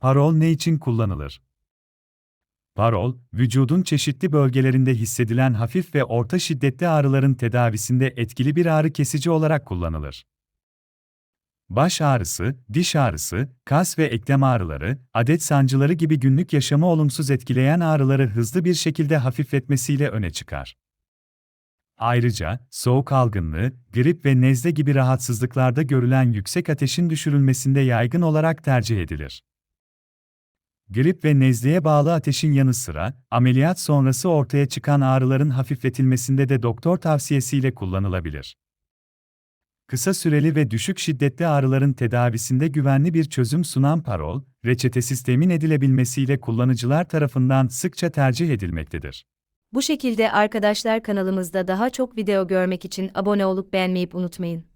Parol ne için kullanılır? Parol, vücudun çeşitli bölgelerinde hissedilen hafif ve orta şiddetli ağrıların tedavisinde etkili bir ağrı kesici olarak kullanılır. Baş ağrısı, diş ağrısı, kas ve eklem ağrıları, adet sancıları gibi günlük yaşamı olumsuz etkileyen ağrıları hızlı bir şekilde hafifletmesiyle öne çıkar. Ayrıca, soğuk algınlığı, grip ve nezle gibi rahatsızlıklarda görülen yüksek ateşin düşürülmesinde yaygın olarak tercih edilir. Grip ve nezleye bağlı ateşin yanı sıra, ameliyat sonrası ortaya çıkan ağrıların hafifletilmesinde de doktor tavsiyesiyle kullanılabilir. Kısa süreli ve düşük şiddetli ağrıların tedavisinde güvenli bir çözüm sunan parol, reçetesiz temin edilebilmesiyle kullanıcılar tarafından sıkça tercih edilmektedir. Bu şekilde arkadaşlar kanalımızda daha çok video görmek için abone olup beğenmeyi unutmayın.